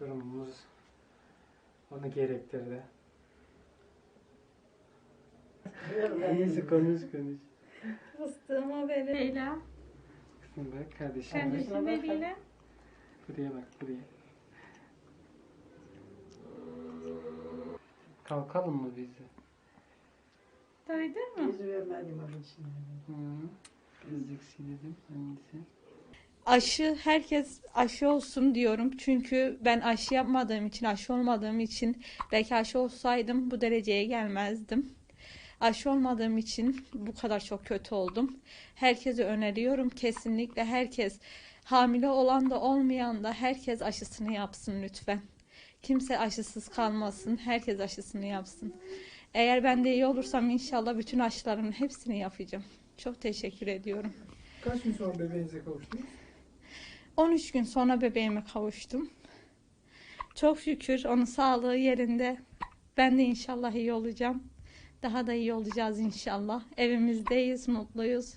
durumumuz onu gerektirdi. Neyse konuş konuş. Fıstığıma verin. Leyla. Kızım bak kardeşim. Kardeşim Leyla. Buraya bak buraya. Kalkalım mı biz de? Duydun mu? Vermedim onun için. Hı. Gözlük sildim. Hangisi? Aşı herkes aşı olsun diyorum. Çünkü ben aşı yapmadığım için, aşı olmadığım için belki aşı olsaydım bu dereceye gelmezdim. Aşı olmadığım için bu kadar çok kötü oldum. Herkese öneriyorum kesinlikle herkes hamile olan da olmayan da herkes aşısını yapsın lütfen. Kimse aşısız kalmasın. Herkes aşısını yapsın. Eğer ben de iyi olursam inşallah bütün aşılarımın hepsini yapacağım. Çok teşekkür ediyorum. Kaç gün sonra bebeğinize kavuştunuz? 13 gün sonra bebeğime kavuştum. Çok şükür onun sağlığı yerinde. Ben de inşallah iyi olacağım. Daha da iyi olacağız inşallah. Evimizdeyiz, mutluyuz.